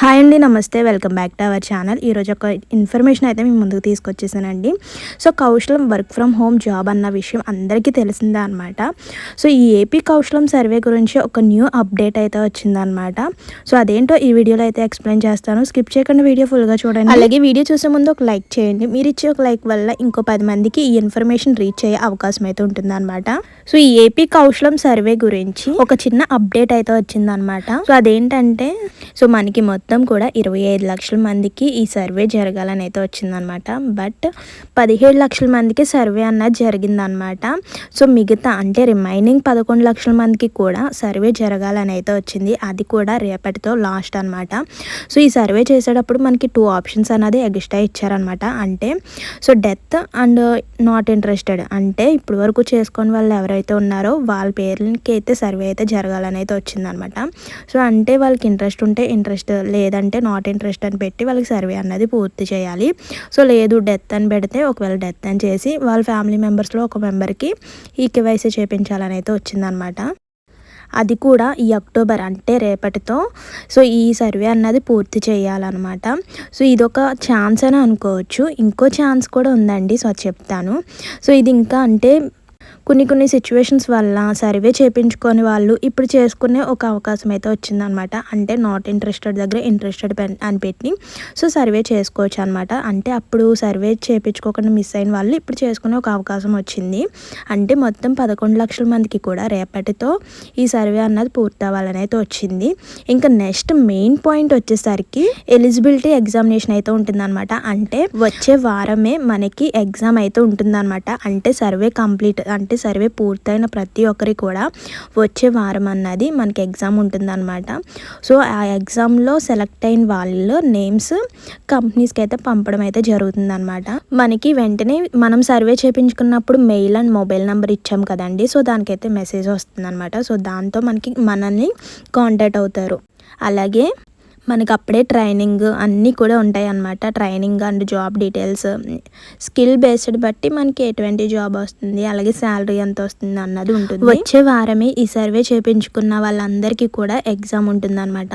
Hi అండి నమస్తే. Welcome back to our channel. ఈరోజు ఒక ఇన్ఫర్మేషన్ అయితే మేము ముందుకు తీసుకొచ్చేసానండి. So Kaushalam work from home job అన్న విషయం అందరికీ తెలిసిందే అనమాట సో ఈ ఏపీ కౌశలం సర్వే గురించి ఒక న్యూ అప్డేట్ అయితే వచ్చిందనమాట సో అదేంటో ఈ వీడియోలో అయితే ఎక్స్ప్లెయిన్ చేస్తాను. స్కిప్ చేయకుండా వీడియో ఫుల్గా చూడండి. అలాగే వీడియో చూసే ముందు ఒక లైక్ చేయండి. మీరు ఇచ్చే ఒక లైక్ వల్ల ఇంకో పది మందికి ఈ ఇన్ఫర్మేషన్ రీచ్ అయ్యే అవకాశం అయితే ఉంటుందన్నమాట. సో ఈ ఏపీ కౌశలం సర్వే గురించి ఒక చిన్న అప్డేట్ అయితే వచ్చిందనమాట సో అదేంటంటే సో మనకి మొత్తం మొత్తం కూడా ఇరవై ఐదు లక్షల మందికి ఈ సర్వే జరగాలని అయితే వచ్చిందనమాట. బట్ పదిహేడు లక్షల మందికి సర్వే అన్నది జరిగిందనమాట. సో మిగతా అంటే రిమైనింగ్ పదకొండు లక్షల మందికి కూడా సర్వే జరగాలని అయితే వచ్చింది. అది కూడా రేపటితో లాస్ట్ అనమాట సో ఈ సర్వే చేసేటప్పుడు మనకి టూ ఆప్షన్స్ అనేది ఎగ్స్ట్రా ఇచ్చారనమాట. అంటే so death and not interested. అంటే ఇప్పటి వరకు చేసుకొని వాళ్ళు ఎవరైతే ఉన్నారో వాళ్ళ పేర్లకి అయితే సర్వే అయితే జరగాలని అయితే వచ్చిందనమాట. సో అంటే వాళ్ళకి ఇంట్రెస్ట్ ఉంటే ఇంట్రెస్ట్ లేదంటే నాట్ ఇంట్రెస్ట్ అని పెట్టి వాళ్ళకి సర్వే అన్నది పూర్తి చేయాలి. సో లేదు డెత్ అని పెడితే ఒకవేళ డెత్ అని చేసి వాళ్ళ ఫ్యామిలీ మెంబర్స్లో ఒక మెంబర్కి ఈ కేవైసీ చేపించాలని అయితే వచ్చిందనమాట అది కూడా ఈ అక్టోబర్ అంటే రేపటితో. సో ఈ సర్వే అన్నది పూర్తి చేయాలన్నమాట. సో ఇదొక ఛాన్స్ అని అనుకోవచ్చు. ఇంకో ఛాన్స్ కూడా ఉందండి సో చెప్తాను. సో ఇది ఇంకా అంటే కొన్ని కొన్ని సిచ్యువేషన్స్ వల్ల సర్వే చేయించుకొని వాళ్ళు ఇప్పుడు చేసుకునే ఒక అవకాశం అయితే వచ్చిందనమాట అంటే నాట్ ఇంట్రెస్టెడ్ దగ్గర ఇంట్రెస్టెడ్ అని పెట్టి సో సర్వే చేసుకోవచ్చు అనమాట అంటే అప్పుడు సర్వే చేయించుకోకుండా మిస్ అయిన వాళ్ళు ఇప్పుడు చేసుకునే ఒక అవకాశం వచ్చింది. అంటే మొత్తం పదకొండు లక్షల మందికి కూడా రేపటితో ఈ సర్వే అన్నది పూర్తవ్వాలని అయితే వచ్చింది. ఇంకా నెక్స్ట్ మెయిన్ పాయింట్ వచ్చేసరికి ఎలిజిబిలిటీ ఎగ్జామినేషన్ అయితే ఉంటుందన్నమాట. అంటే వచ్చే వారమే మనకి ఎగ్జామ్ అయితే ఉంటుందన్నమాట. అంటే సర్వే కంప్లీట్ అంటే అంటే సర్వే పూర్తయిన ప్రతి ఒక్కరికి కూడా వచ్చే వారం అన్నది మనకి ఎగ్జామ్ ఉంటుందన్నమాట. సో ఆ ఎగ్జామ్లో సెలెక్ట్ అయిన వాళ్ళు నేమ్స్ కంపెనీస్కి అయితే పంపడం అయితే జరుగుతుందన్నమాట. మనకి వెంటనే మనం సర్వే చేయించుకున్నప్పుడు మెయిల్ అండ్ మొబైల్ నెంబర్ ఇచ్చాం కదండి. సో దానికైతే మెసేజ్ వస్తుందన్నమాట. సో దాంతో మనకి మనల్ని కాంటాక్ట్ అవుతారు. అలాగే మనకు అప్పుడే ట్రైనింగ్ అన్నీ కూడా ఉంటాయి అన్నమాట training and job details. Skill based బట్టి మనకి ఎటువంటి జాబ్ వస్తుంది అలాగే శాలరీ ఎంత వస్తుంది అన్నది ఉంటుంది. వచ్చే వారమే ఈ సర్వే చేపించుకున్న వాళ్ళందరికీ కూడా ఎగ్జామ్ ఉంటుందన్నమాట.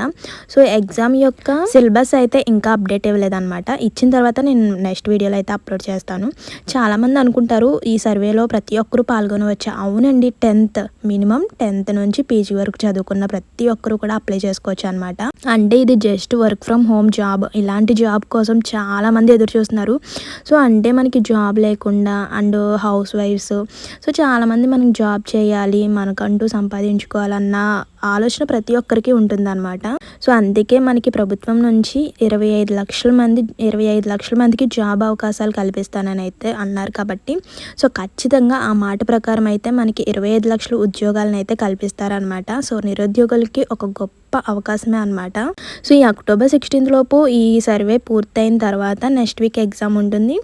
సో ఎగ్జామ్ యొక్క సిలబస్ అయితే ఇంకా అప్డేట్ ఇవ్వలేదన్నమాట. ఇచ్చిన తర్వాత నేను నెక్స్ట్ వీడియోలో అయితే అప్లోడ్ చేస్తాను. చాలామంది అనుకుంటారు ఈ సర్వేలో ప్రతి ఒక్కరూ పాల్గొనవచ్చు? అవునండి టెన్త్ మినిమం టెన్త్ నుంచి పీజీ వరకు చదువుకున్న ప్రతి ఒక్కరు కూడా అప్లై చేసుకోవచ్చు అనమాట అంటే ఇది just work from home job. ఇలాంటి జాబ్ కోసం చాలామంది ఎదురు చూస్తున్నారు. సో అంటే మనకి జాబ్ లేకుండా అండ్ హౌస్ వైఫ్స్. సో చాలామంది మనకి జాబ్ చేయాలి మనకంటూ సంపాదించుకోవాలన్న ఆలోచన ప్రతి ఒక్కరికి ఉంటుందన్నమాట. సో అందుకే మనకి ప్రభుత్వం నుంచి ఇరవై ఐదు లక్షల మంది ఇరవై ఐదు లక్షల మందికి జాబ్ అవకాశాలు కల్పిస్తానని అయితే అన్నారు కాబట్టి సో ఖచ్చితంగా ఆ మాట ప్రకారం అయితే మనకి ఇరవై ఐదు లక్షల ఉద్యోగాలను అయితే కల్పిస్తారనమాట సో నిరుద్యోగులకి ఒక గొప్ప అవకాశమే అనమాట సో ఈ అక్టోబర్ సిక్స్టీన్త్ లోపు ఈ సర్వే పూర్తయిన తర్వాత నెక్స్ట్ వీక్ ఎగ్జామ్ ఉంటుంది.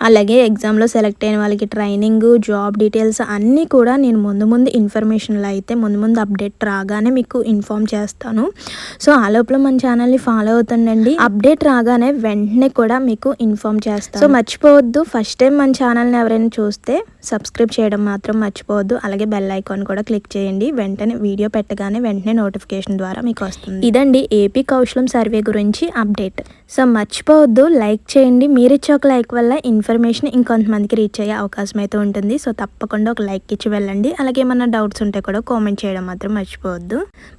అలాగే ఎగ్జామ్లో సెలెక్ట్ అయిన వాళ్ళకి ట్రైనింగ్ జాబ్ డీటెయిల్స్ అన్నీ కూడా నేను ముందు ముందు ఇన్ఫర్మేషన్లో అయితే ముందు ముందు అప్డేట్ రాగానే మీకు ఇన్ఫామ్ చేస్తాను. సో ఆ లోపల మన ఛానల్ని ఫాలో అవుతుండండి. అప్డేట్ రాగానే వెంటనే కూడా మీకు ఇన్ఫామ్ చేస్తాను. సో మర్చిపోవద్దు. ఫస్ట్ టైం మన ఛానల్ని ఎవరైనా చూస్తే సబ్స్క్రైబ్ చేయడం మాత్రం మర్చిపోవద్దు. అలాగే బెల్ ఐకాన్ కూడా క్లిక్ చేయండి. వెంటనే వీడియో పెట్టగానే వెంటనే నోటిఫికేషన్ ద్వారా మీకు వస్తుంది. ఇదండి ఏపీ కౌశలం సర్వే గురించి అప్డేట్ సో మర్చిపోవద్దు. లైక్ చేయండి. మీరు ఇచ్చే ఒక లైక్ వల్ల ఇన్ఫర్మేషన్ ఇన్ఫర్మేషన్ ఇంకొంతమందికి రీచ్ అయ్యే అవకాశం అయితే ఉంటుంది. సో తప్పకుండా ఒక లైక్ ఇచ్చి వెళ్ళండి. అలాగే ఏమైనా డౌట్స్ ఉంటే కూడా కామెంట్ చేయడం మాత్రం మర్చిపోవద్దు.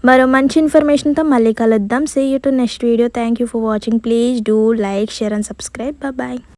మరో మంచి ఇన్ఫర్మేషన్తో మళ్ళీ కలుద్దాం. See you to next video thank you for watching please do like share and subscribe bye